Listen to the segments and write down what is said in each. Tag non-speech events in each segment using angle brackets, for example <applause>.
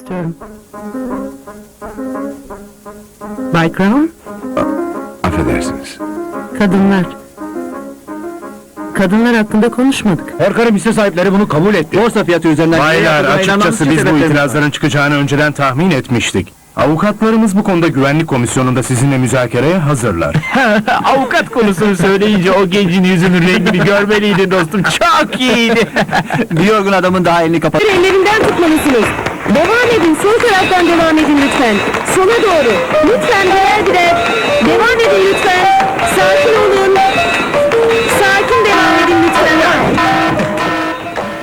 istiyorum. Bay Crown, Affedersiniz. kadınlar. Kadınlar hakkında konuşmadık. Korkarım hisse sahipleri bunu kabul etti. Borsa fiyatı üzerinden... Baylar açıkçası biz bu itirazların çıkacağını önceden tahmin etmiştik. Avukatlarımız bu konuda güvenlik komisyonunda sizinle müzakereye hazırlar. <laughs> Avukat konusunu söyleyince o gencin yüzünün rengini görmeliydin dostum. Çok iyiydi. <laughs> bir yorgun adamın daha elini kapat. Ellerinden tutmalısınız. Devam edin, sol taraftan devam edin lütfen. Sola doğru. Lütfen birer birer. Devam edin lütfen. Sakin olun. Sakin devam edin lütfen.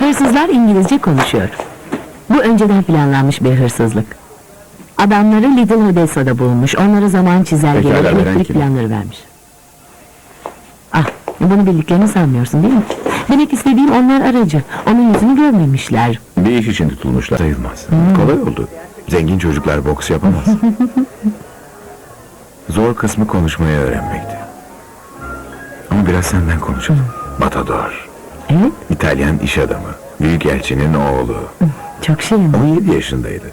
Hırsızlar İngilizce konuşuyor. Bu önceden planlanmış bir hırsızlık. Adamları Little Odessa'da bulmuş. Onlara zaman çizelgeleri, Pekala, veren elektrik kim? planları vermiş. Ah, bunu bildiklerini sanmıyorsun değil mi? Demek istediğim onlar aracı. Onun yüzünü görmemişler. Bir iş için tutulmuşlar. Sayılmaz. Kolay oldu. Zengin çocuklar boks yapamaz. <laughs> Zor kısmı konuşmayı öğrenmekti. Ama biraz senden konuşalım. Matador. Evet, İtalyan iş adamı. Büyükelçinin oğlu. çok şirin. 17 yaşındaydı.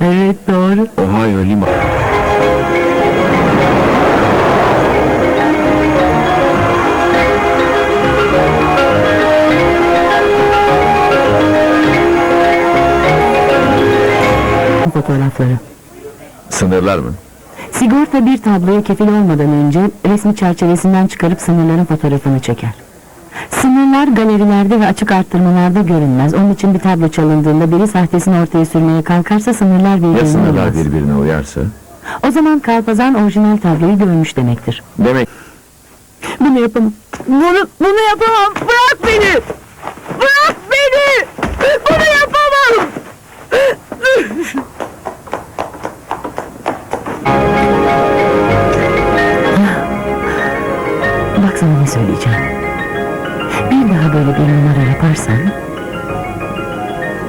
Evet, doğru. Ohio liman. Fotoğrafları. Sınırlar mı? Sigorta bir tabloya kefil olmadan önce resmi çerçevesinden çıkarıp sınırların fotoğrafını çeker. Sınırlar galerilerde ve açık arttırmalarda görünmez. Onun için bir tablo çalındığında biri sahtesini ortaya sürmeye kalkarsa sınırlar Ya birbirine sınırlar uymaz. birbirine uyarsa? O zaman kalpazan orijinal tabloyu görmüş demektir. Demek Bunu yapamam. Bunu, bunu yapamam. Bırak beni. Söyleyeceğim. Bir daha böyle bir numara yaparsan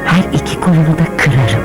her iki kolunu da kırarım.